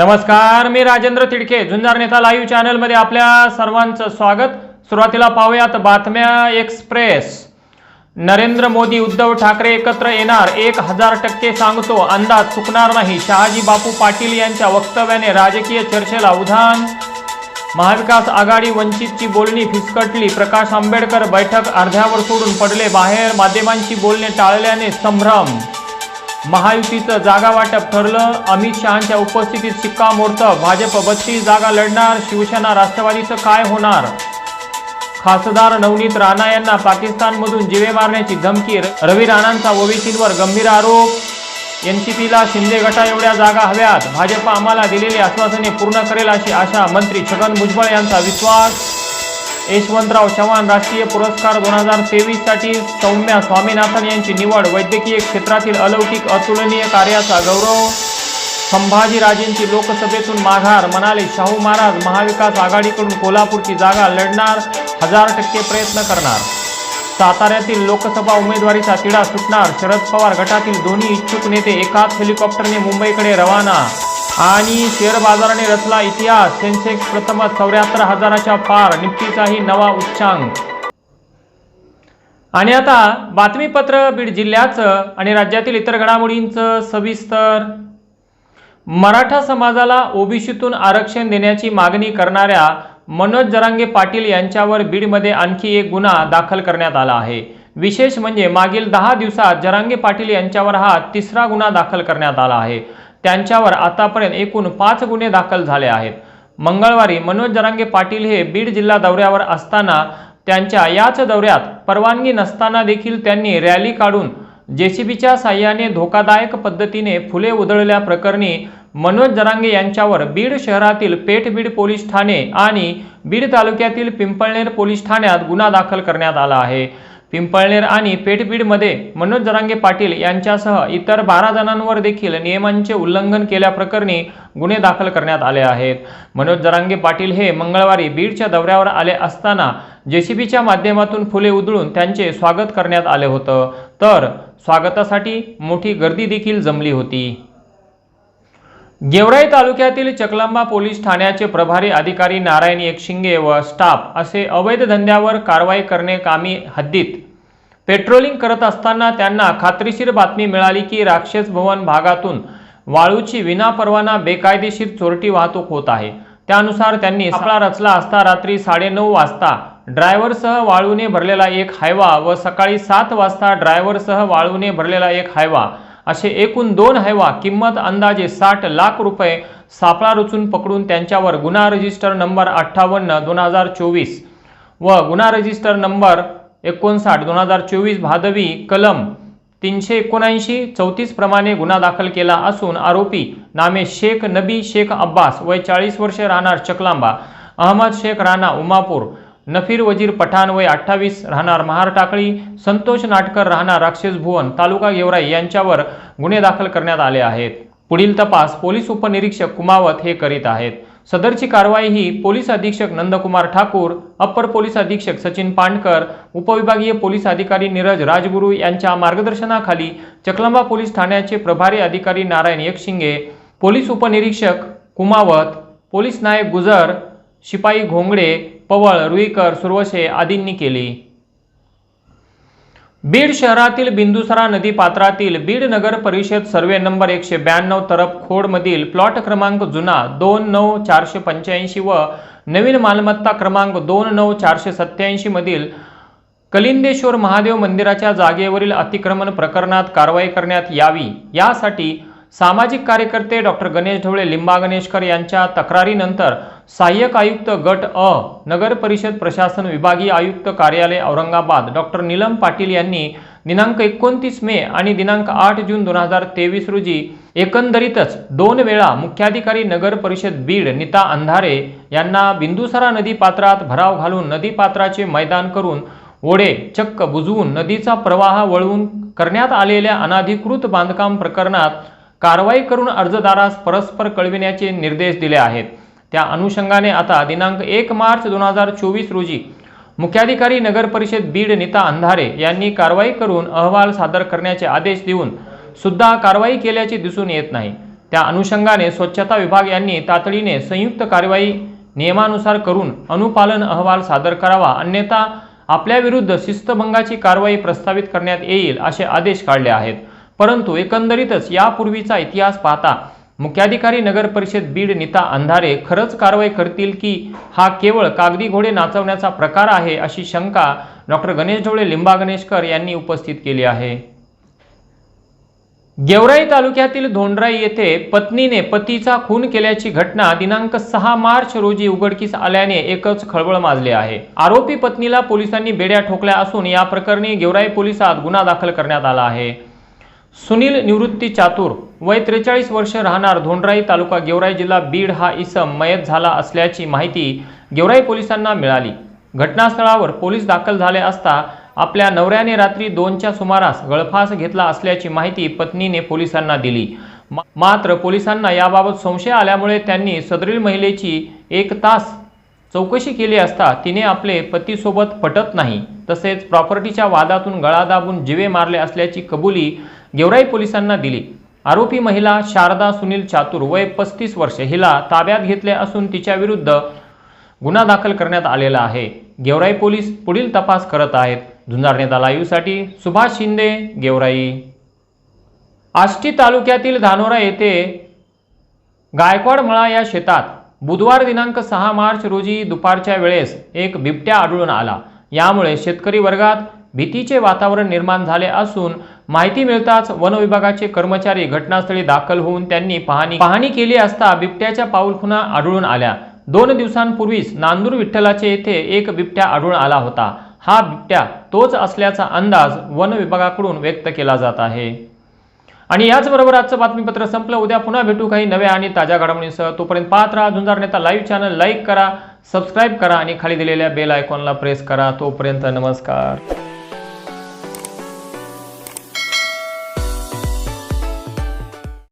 नमस्कार मी राजेंद्र तिडके. झुंजार नेता लाईव्ह चॅनलमध्ये आपल्या सर्वांचं स्वागत. सुरुवातीला पाहूयात बातम्या एक्सप्रेस. नरेंद्र मोदी उद्धव ठाकरे एकत्र येणार एक हजार टक्के सांगतो अंदाज चुकणार नाही. शहाजी बापू पाटील यांच्या वक्तव्याने राजकीय चर्चेला उधाण. महाविकास आघाडी वंचितची बोलणी फिसकटली प्रकाश आंबेडकर बैठक अर्ध्यावर सोडून पडले बाहेर माध्यमांची बोलणे टाळल्याने संभ्रम. महायुतीचं जागा वाटप ठरलं. अमित शहांच्या उपस्थितीत शिक्कामोर्तब भाजप बत्तीस जागा लढणार. शिवसेना राष्ट्रवादीचं काय होणार? खासदार नवनीत राणा यांना पाकिस्तानमधून जिवे मारण्याची धमकी. रवी राणांचा ओबीसींवर गंभीर आरोप. एनसीपीला शिंदे गटा एवढ्या जागा हव्यात. भाजप आम्हाला दिलेली आश्वासने पूर्ण करेल अशी आशा मंत्री छगन भुजबळ यांचा विश्वास. यशवंतराव चव्हाण राष्ट्रीय पुरस्कार दोन हजार तेवीससाठी सौम्या स्वामीनाथन यांची निवड. वैद्यकीय क्षेत्रातील अलौकिक अतुलनीय कार्याचा गौरव. संभाजीराजेंची लोकसभेतून माघार. म्हणाले शाहू महाराज महाविकास आघाडीकडून कोल्हापूरची जागा लढणार. हजार टक्के प्रयत्न करणार. साताऱ्यातील लोकसभा उमेदवारीचा तिढा सुटणार. शरद पवार गटातील दोन्ही इच्छुक नेते एकाच हेलिकॉप्टरने मुंबईकडे रवाना. आणि शेअर बाजाराने रचला इतिहास. सेन्सेक्स प्रथमच चौऱ्याहत्तर हजाराच्या पार. निफ्टीचाही नवा उच्चांक. आणि आता बातमीपत्र बीड जिल्ह्याचं आणि राज्यातील इतर घडामोडींचं सविस्तर. मराठा समाजाला ओबीसीतून आरक्षण देण्याची मागणी करणाऱ्या मनोज जरांगे पाटील यांच्यावर बीडमध्ये आणखी एक गुन्हा दाखल करण्यात आला आहे. विशेष म्हणजे मागील दहा दिवसात जरांगे पाटील यांच्यावर हा तिसरा गुन्हा दाखल करण्यात आला आहे. त्यांच्यावर आतापर्यंत एकूण पाच गुन्हे दाखल झाले आहेत. मंगळवारी मनोज जरांगे पाटील हे बीड जिल्हा दौऱ्यावर असताना त्यांच्या याच दौऱ्यात परवानगी नसताना देखील त्यांनी रॅली काढून जेसीबीच्या साह्याने धोकादायक पद्धतीने फुले उधळल्या प्रकरणी मनोज जरांगे यांच्यावर बीड शहरातील पेठबीड पोलीस ठाणे आणि बीड तालुक्यातील पिंपळनेर पोलीस ठाण्यात गुन्हा दाखल करण्यात आला आहे. पिंपळनेर आणि पेठबीडमध्ये मनोज जरांगे पाटील यांच्यासह इतर बारा जणांवर देखील नियमांचे उल्लंघन केल्याप्रकरणी गुन्हे दाखल करण्यात आले आहेत. मनोज जरांगे पाटील हे मंगळवारी बीडच्या दौऱ्यावर आले असताना जेसीबीच्या माध्यमातून फुले उधळून त्यांचे स्वागत करण्यात आले होतं. तर स्वागतासाठी मोठी गर्दी देखील जमली होती. गेवराई तालुक्यातील चकलांबा पोलीस ठाण्याचे प्रभारी अधिकारी नारायण एकशिंगे व स्टाफ असे अवैध धंद्यावर कारवाई करणे कामी हद्दीत. पेट्रोलिंग करत असताना त्यांना खात्रीशीर बातमी मिळाली की राक्षस भवन भागातून वाळूची विनापरवाना बेकायदेशीर चोरटी वाहतूक होत आहे. त्यानुसार त्यांनी सापळा रचला असता रात्री साडेनऊ वाजता ड्रायव्हरसह वाळूने भरलेला एक हायवा व सकाळी सात वाजता ड्रायव्हरसह वाळूने भरलेला एक हायवा असे एकूण दोन हैवा किंमत अंदाजे साठ लाख रुपये सापळा रचून पकडून त्यांच्यावर गुन्हा रजिस्टर नंबर अठ्ठावन्न दोन हजार चोवीस व गुन्हा रजिस्टर नंबर एकोणसाठ दोन हजार चोवीस भादवी कलम तीनशे एकोणऐंशी चौतीस प्रमाणे गुन्हा दाखल केला असून आरोपी नामे शेख नबी शेख अब्बास वय चाळीस वर्षे राहणार चकलांबा अहमद शेख राणा उमापूर नफीर वजीर पठाण वय अठ्ठावीस राहणार महार टाकळी संतोष नाटकर राहणार राक्षस भुवन तालुका गेवराई यांच्यावर गुन्हे दाखल करण्यात आले आहेत. पुढील तपास पोलीस उपनिरीक्षक कुमावत हे करीत आहेत. सदरची कारवाई ही पोलीस अधीक्षक नंदकुमार ठाकूर अप्पर पोलीस अधीक्षक सचिन पांडकर उपविभागीय पोलीस अधिकारी नीरज राजगुरू यांच्या मार्गदर्शनाखाली चकलंबा पोलीस ठाण्याचे प्रभारी अधिकारी नारायण एकशिंगे पोलीस उपनिरीक्षक कुमावत पोलीस नायक गुजर शिपाई घोंगडे पवळ रुईकर सुरवशे आदींनी केली. बीड शहरातील बिंदुसरा नदी पात्रातील बीड नगर परिषद सर्वे नंबर एकशे ब्याण्णव तरफ खोडमधील प्लॉट क्रमांक जुना दोन नऊ चारशे पंच्याऐंशी व नवीन मालमत्ता क्रमांक दोन नऊ चारशे सत्याऐंशी मधील कलिंदेश्वर महादेव मंदिराच्या जागेवरील अतिक्रमण प्रकरणात कारवाई करण्यात यावी. यासाठी सामाजिक कार्यकर्ते डॉक्टर गणेश ढवळे लिंबा गणेशकर यांच्या तक्रारीनंतर सहाय्यक आयुक्त गट अ नगर परिषद प्रशासन विभागीय आयुक्त कार्यालय औरंगाबाद. डॉक्टर नीलम पाटील यांनी दिनांक एकोणतीस मे आणि दिनांक आठ जून दोन हजार तेवीस रोजी एकंदरीतच दोन वेळा मुख्याधिकारी नगर परिषद बीड नीता अंधारे यांना बिंदुसरा नदी पात्रात भराव घालून नदी पात्राचे मैदान करून ओढे चक्क बुजवून नदीचा प्रवाह वळवून करण्यात आलेल्या अनाधिकृत बांधकाम प्रकरणात कारवाई करून अर्जदारास परस्पर कळविण्याचे निर्देश दिले आहेत. त्या अनुषंगाने आता दिनांक एक मार्च दोन हजार चोवीस रोजी मुख्याधिकारी नगर परिषद बीड नीता अंधारे यांनी कारवाई करून अहवाल सादर करण्याचे आदेश देऊन सुद्धा कारवाई केल्याचे दिसून येत नाही. त्या अनुषंगाने स्वच्छता विभाग यांनी तातडीने संयुक्त कारवाई नियमानुसार करून अनुपालन अहवाल सादर करावा अन्यथा आपल्याविरुद्ध शिस्तभंगाची कारवाई प्रस्तावित करण्यात येईल असे आदेश काढले आहेत. परंतु एकंदरीतच यापूर्वीचा इतिहास पाहता मुख्याधिकारी नगर परिषद बीड नीता अंधारे खरंच कारवाई करतील की हा केवळ कागदी घोडे नाचवण्याचा प्रकार आहे अशी शंका डॉक्टर गणेश ढोळे लिंबा गणेशकर यांनी उपस्थित केली आहे. गेवराई तालुक्यातील धोंडराई येथे पत्नीने पतीचा खून केल्याची घटना दिनांक सहा मार्च रोजी उघडकीस आल्याने एकच खळबळ माजली आहे. आरोपी पत्नीला पोलिसांनी बेड्या ठोकल्या असून या प्रकरणी गेवराई पोलिसात गुन्हा दाखल करण्यात आला आहे. सुनील निवृत्ती चातुर वय त्रेचाळीस वर्ष राहणार धोंडराई तालुका गेवराई जिल्हा बीड हा इसम मयत झाला असल्याची माहिती गेवराई पोलिसांना मिळाली. घटनास्थळावर पोलीस दाखल झाले असता आपल्या नवऱ्याने रात्री दोनच्या सुमारास गळफास घेतला असल्याची माहिती पत्नीने पोलिसांना दिली. मात्र पोलिसांना याबाबत संशय आल्यामुळे त्यांनी सदरील महिलेची एक तास चौकशी केली असता तिने आपले पतीसोबत पटत नाही. तसेच प्रॉपर्टीच्या वादातून गळा दाबून जिवे मारले असल्याची कबुली गेवराई पोलिसांना दिली. आरोपी महिला शारदा सुनील चातुर वय पस्तीस वर्ष हिला ताब्यात घेतले असून तिच्या विरुद्ध गुन्हा दाखल करण्यात आलेला आहे. गेवराई पोलीस पुढील तपास करत आहेत. झुंजार लाईव्हसाठी सुभाष शिंदे गेवराई. आष्टी तालुक्यातील धानोरा येथे गायकवाड मळा या शेतात बुधवार दिनांक सहा मार्च रोजी दुपारच्या वेळेस एक बिबट्या आढळून आला. यामुळे शेतकरी वर्गात भीतीचे वातावरण निर्माण झाले असून माहिती मिळताच वन विभागाचे कर्मचारी घटनास्थळी दाखल होऊन त्यांनी पाहणी पाहणी केली असता बिबट्याच्या पाऊलखुणा आढळून आल्या. दोन दिवसांपूर्वीच नांदूर विठ्ठलाचे येथे एक बिबट्या आढळून आला होता. हा बिबट्या तोच असल्याचा अंदाज वन विभागाकडून व्यक्त केला जात आहे. आणि याचबरोबर आजचं बातमीपत्र संपलं. उद्या पुन्हा भेटू काही नव्या आणि ताज्या घडामोडींसह. तोपर्यंत पाहत राहा Zunjar Neta live channel. Like करा सबस्क्राईब करा आणि खाली दिलेल्या बेल आयकॉनला प्रेस करा. तोपर्यंत नमस्कार.